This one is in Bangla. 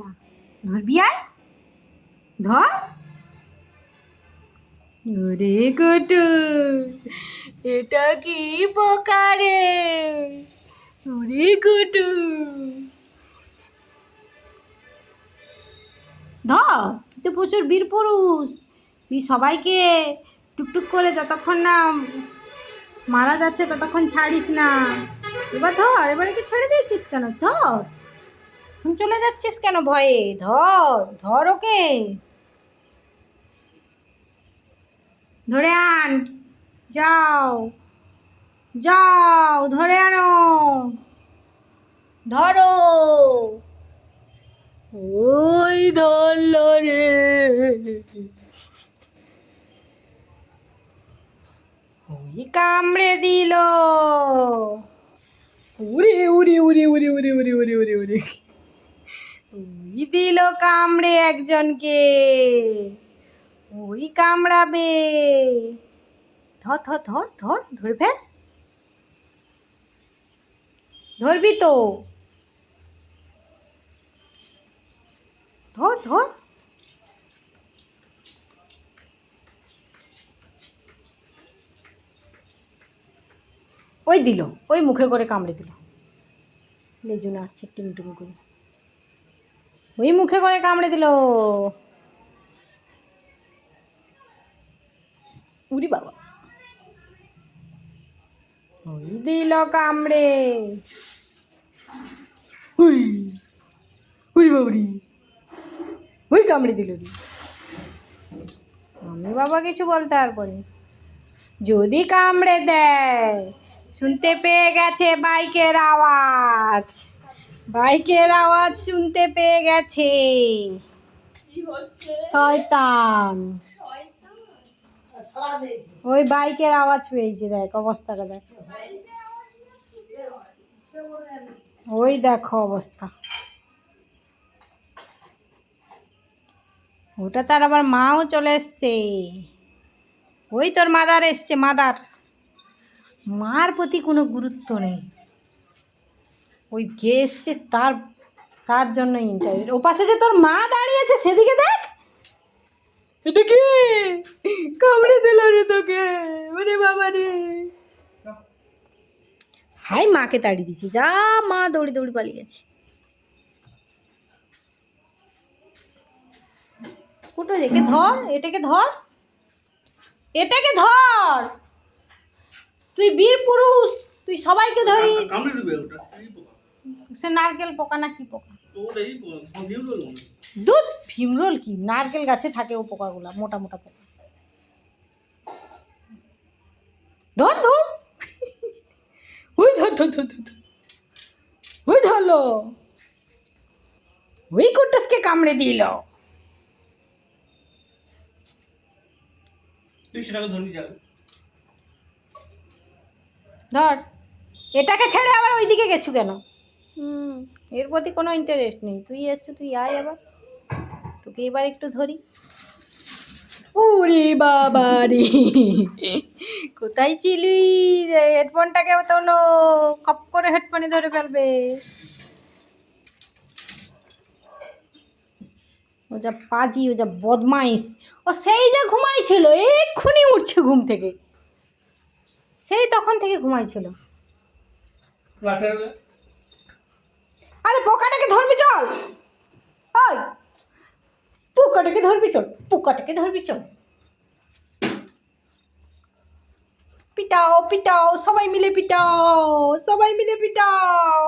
এটা। ধরবি ধর। এটা কি পোকা রে ওরে ধর, তুই তো প্রচুর বীর পুরুষ। তুই সবাইকে টুকটুক করে যতক্ষণ না মারা যাচ্ছে, ততক্ষণ ছাড়িস না। এবার ধর, এবারে কি ছেড়ে দিয়েছিস কেন? ধর। চলে যাচ্ছিস কেন ভয়ে? ধর ধর ওকে। ধরে আন। যাও। যাও ধরে আনো। ধরো। ওই ধরলো রে। ওই কামড়ে দিল। উড়ে উড়ে উড়ে উড়ে উড়ে উড়ে উড়ে উড়ে উড়ে। ওই দিল কামড়ে একজনকে, ওই কামড়াবে। ধর ধর ধর ধর ধরে ফেল ধরবি তো। ধর ধর। ওই দিল, ওই মুখে করে কামড়ে দিল। লেজু নাচছে টিমটুম করে। ওই মুখে করে কামড়ে দিল। উরি বাবা। ওই দিল কামড়ে। উই উরি বাবরি। ওই কামড়ে দিল আমি বাবা কিছু বলতে আর পারি যদি কামড়ে দেয় শুনতে পেয়ে গেছে বাইকের আওয়াজ। বাইকের আওয়াজ শুনতে পেয়ে গেছে। শয়তান। ওই বাইকের আওয়াজ পেয়েছে, দেখ, অবস্থাটা দেখ। ওই দেখো অবস্থা। ওটা তার আবার মাও চলে এসছে। ওই তোর মাদার এসছে, মাদার। মার প্রতি কোনো গুরুত্ব নেই। ওই কে এসছে তার তার জন্য ইন্টারেস্ট ও পাশে যে তোর মা দাঁড়িয়েছে সেদিকে দেখ। এটা কি? কামড়ে দিল রে তোকে। ওরে বাবা রে। হাই মাকে তাড়িয়ে দিছি যা মা দৌড়ি দৌড়ি পালিয়ে গেছে। ফুটো একে ধর এটাকে ধর। এটাকে ধর। তুই বীর পুরুষ তুই সবাইকে ধরিস। সে নারকেল পোকা না কি পোকা। দুধ? ভীমরোল কি? নারকেল গাছে থাকে ও পোকাগুলা মোটা মোটা পোকা। ধর ধর। ওই ধর ধর ধর ধর। ওই ধরলো ওই কুট্টাসকে কামড়ে দিল। ধর। এটাকে ছেড়ে আবার ওইদিকে গেছু কেন? হুম, এর প্রতি কোনো ইন্টারেস্ট নেই। তুই এসছু তুই আয় আবার। তোকে এবার একটু ধরি। উরে বাবা রে। কোথায় ছিলি হেডফোনটাকে তোলো। কপ করে হেডফোনে ধরে ফেলবে। ও যা পাজি, ও যা বদমাইশ। ও সেই যে ঘুমাইছিল, এক্ষুনি উঠছে ঘুম থেকে। সেই তখন থেকে ঘুমাইছিল। আরে পোকাটাকে ধরবি চল। ওই, পোকাটাকে ধরবি চল, পোকাটাকে ধরবি চল। পিটাও পিটাও, সবাই মিলে পিটাও, সবাই মিলে পিটাও।